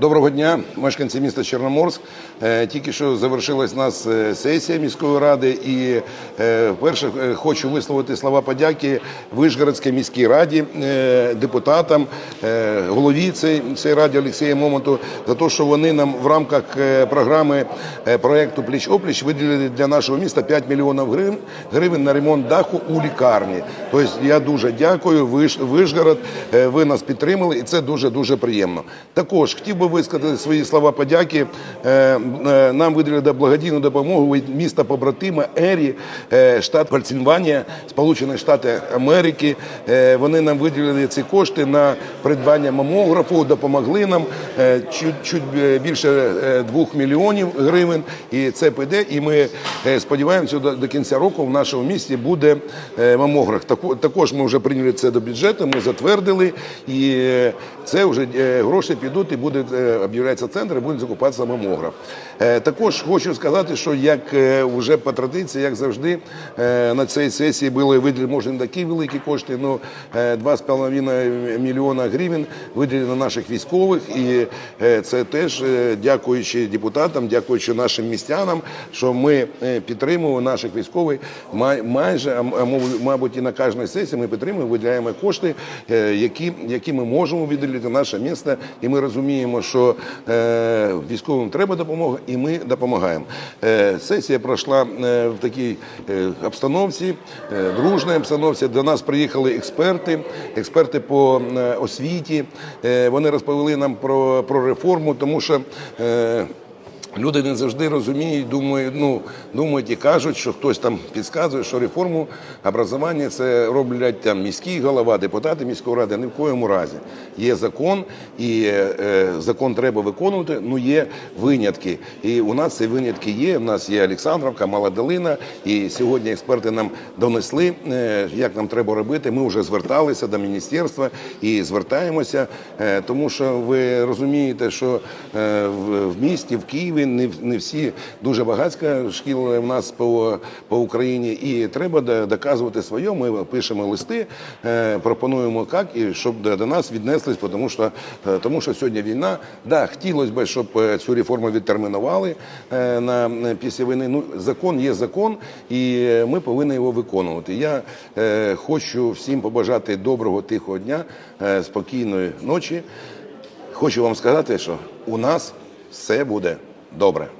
Доброго дня, мешканці міста Чорноморськ. Е, Тільки що завершилась нас е, сесія міської ради, і е, вперше е, хочу висловити слова подяки Вишгородській міській раді, депутатам, голові цієї ради Олексію Момонту за те, що вони нам в рамках програми проекту Пліч опліч виділили для нашого міста 5 мільйонів гривень, на ремонт даху у лікарні. Тобто я дуже дякую. Виш- Вишгород, ви нас підтримали, і це дуже дуже приємно. Також хотів би висказати свої слова подяки. Е, е, Нам виділили благодійну допомогу від міста побратима Ері, е, штат Пенсильванія, Сполучені Штати Америки. Вони нам виділили ці кошти на придбання мамографу, допомогли нам чуть, чуть більше 2 мільйонів гривень. І це піде. І ми сподіваємося, до, кінця року в нашому місті буде мамограф. Також ми вже прийняли це до бюджету, ми затвердили, і це вже гроші підуть і буде об'являється центр, і буде закупатися мамограф. Е, Також хочу сказати, що як е, вже по традиції, як завжди, е, на цій сесії були виділені, може не такі великі кошти, але 2,5 мільйона гривень виділено наших військових. І е, це теж е, дякуючи депутатам, дякуючи нашим містянам, що ми е, підтримуємо наших військових майже, а мабуть, і на кожній сесії ми підтримуємо, виділяємо кошти, е, які, які ми можемо виділити наше місто. І ми розуміємо, що е, військовим треба допомога, і ми допомагаємо. Е, Сесія пройшла е, в такій е, обстановці, е, дружній обстановці. До нас приїхали експерти, експерти по освіті. Вони розповіли нам про, про реформу, тому що. е, Люди не завжди розуміють, думають, ну, думають і кажуть, що хтось там підказує, що реформу образування це роблять там міський голова, депутати міської ради. Ні в коєму разі. Є закон, і е, закон треба виконувати, ну є винятки. І у нас ці винятки є. У нас є Олександровка, Мала Долина, і сьогодні експерти нам донесли, е, як нам треба робити. Ми вже зверталися до міністерства і звертаємося, е, тому що ви розумієте, що е, в, в місті, в Києві не, не всі дуже багатська шкіл в нас по, по Україні, і треба до- доказувати своє. Ми пишемо листи, е, пропонуємо як, і щоб до, нас віднеслись, тому що, е, тому що сьогодні війна. Да, хотілося б, щоб е, цю реформу відтермінували на після війни. Ну, закон є закон, і ми повинні його виконувати. Я хочу всім побажати доброго тихого дня, спокійної ночі. Хочу вам сказати, що у нас все буде добре.